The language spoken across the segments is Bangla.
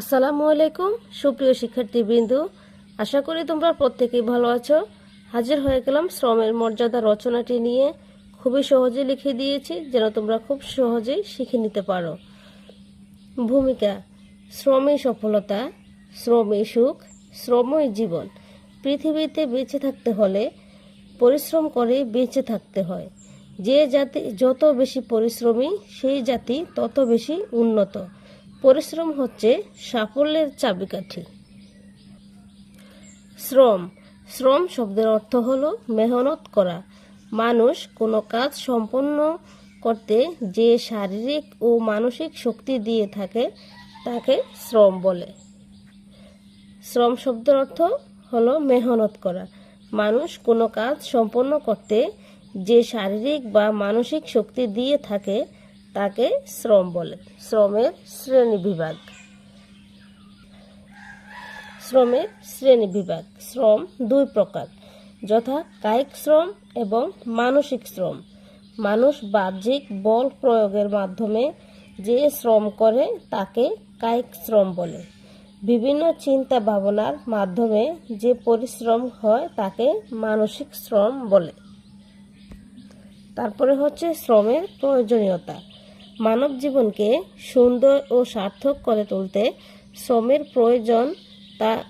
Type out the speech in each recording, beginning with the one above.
আসসালামু আলাইকুম, সুপ্রিয় শিক্ষার্থীবৃন্দ। আশা করি তোমরা প্রত্যেকেই ভালো আছো। হাজির হয়ে গেলাম শ্রমের মর্যাদা রচনাটি নিয়ে। খুবই সহজে লিখে দিয়েছি, যেন তোমরা খুব সহজেই শিখে নিতে পারো। ভূমিকা শ্রমই সফলতা শ্রমই সুখ শ্রমই জীবন। পৃথিবীতে বেঁচে থাকতে হলে পরিশ্রম করে বেঁচে থাকতে হয়। যে জাতি, যত বেশি পরিশ্রমী, সেই জাতি তত বেশি উন্নত। পরিশ্রম হচ্ছে সাফল্যের চাবিকাঠি। শ্রম। শ্রম শব্দের অর্থ হলো মেহনত করা। মানুষ কোনো কাজ সম্পন্ন করতে যে শারীরিক ও মানসিক শক্তি দিয়ে থাকে, তাকে শ্রম বলে। শ্রম শব্দের অর্থ হলো মেহনত করা। মানুষ কোনো কাজ সম্পন্ন করতে যে শারীরিক বা মানসিক শক্তি দিয়ে থাকে তাকে শ্রম বলে। শ্রমের শ্রেণি বিভাগ। শ্রমের শ্রেণি বিভাগ। শ্রম দুই প্রকার। যথা কায়িক শ্রম এবং মানসিক শ্রম। মানুষ বাহ্যিক বল প্রয়োগের মাধ্যমে যে শ্রম করে তাকে কায়িক শ্রম বলে। বিভিন্ন চিন্তা ভাবনার মাধ্যমে যে পরিশ্রম হয় তাকে মানসিক শ্রম বলে। তারপরে হচ্ছে শ্রমের প্রয়োজনীয়তা। মানব জীবনকে সুন্দর ও সার্থক করে তুলতে শ্রমের প্রয়োজন তা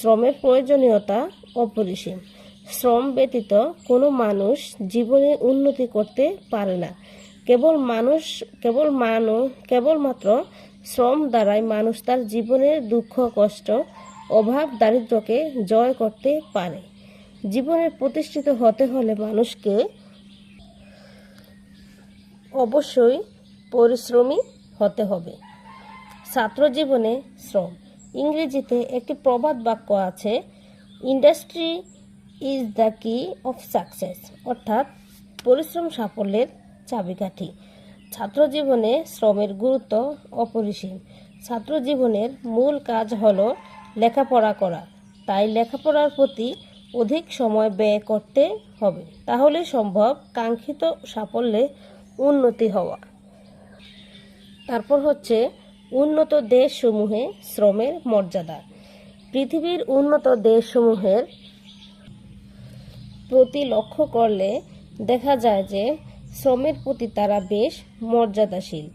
শ্রমের প্রয়োজনীয়তা অপরিসীম। শ্রম ব্যতীত কোনো মানুষ জীবনে উন্নতি করতে পারে না। কেবল মানুষ কেবল মানুষ কেবলমাত্র শ্রম দ্বারাই মানুষ তার জীবনের দুঃখ, কষ্ট, অভাব, দারিদ্রকে জয় করতে পারে। জীবনে প্রতিষ্ঠিত হতে হলে মানুষকে অবশ্যই পরিশ্রমী হতে হবে। ছাত্র জীবনে শ্রম। ইংরেজিতে একটি প্রবাদ বাক্য আছে industry is the key of success অর্থাৎ পরিশ্রম সাফল্যের চাবিকাঠি। ছাত্র জীবনে শ্রমের গুরুত্ব অপরিসীম। ছাত্র জীবনের মূল কাজ হল লেখাপড়া করা। তাই লেখাপড়ার প্রতি অধিক সময় ব্যয় করতে হবে। তাহলে সম্ভব কাঙ্ক্ষিত সাফল্যে উন্নতি হওয়া। তারপর হচ্ছে উন্নত দেশসমূহে শ্রমের মর্যাদা। পৃথিবীর উন্নত দেশসমূহের প্রতি লক্ষ্য করলে দেখা যায় যে শ্রমের প্রতি তারা বেশ মর্যাদাশীল।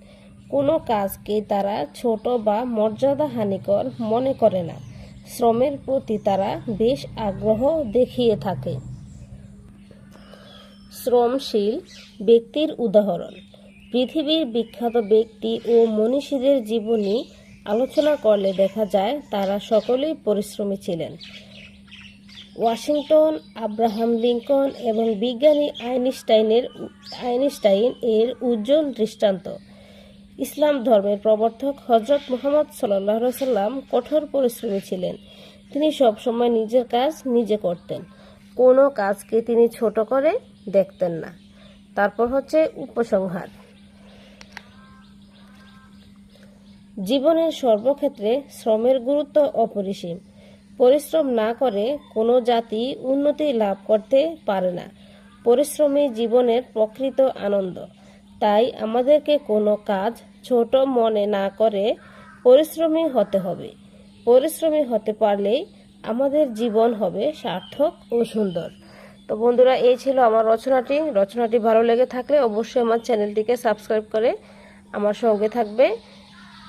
কোনো কাজকে তারা ছোট বা মর্যাদাহানিকর মনে করে না। শ্রমের প্রতি তারা বেশ আগ্রহ দেখিয়ে থাকে। শ্রমশীল ব্যক্তির উদাহরণ। পৃথিবীর বিখ্যাত ব্যক্তি ও মনীষীদের জীবনী আলোচনা করলে দেখা যায় তারা সকলেই পরিশ্রমী ছিলেন। ওয়াশিংটন, আব্রাহাম লিঙ্কন এবং বিজ্ঞানী আইনস্টাইনের আইনস্টাইন এর উজ্জ্বল দৃষ্টান্ত। ইসলাম ধর্মের প্রবর্তক হজরত মোহাম্মদ সাল্লাহ সাল্লাম কঠোর পরিশ্রমী ছিলেন। তিনি সবসময় নিজের কাজ নিজে করতেন। কোনো কাজকে তিনি ছোট করে দেখতেন না। তারপর হচ্ছে উপসংহার। জীবনের সর্বক্ষেত্রে শ্রমের গুরুত্ব অপরিসীম। পরিশ্রম না করে কোনো জাতি উন্নতি লাভ করতে পারে না। পরিশ্রমী জীবনের প্রকৃত আনন্দ। তাই আমাদেরকে কোনো কাজ ছোট মনে না করে পরিশ্রমী হতে হবে। পরিশ্রমী হতে পারলেই আমাদের জীবন হবে সার্থক ও সুন্দর। তো বন্ধুরা, এই ছিল আমার রচনাটি। রচনাটি ভালো লেগে থাকলে অবশ্যই আমার চ্যানেলটিকে সাবস্ক্রাইব করে আমার সঙ্গে থাকবে।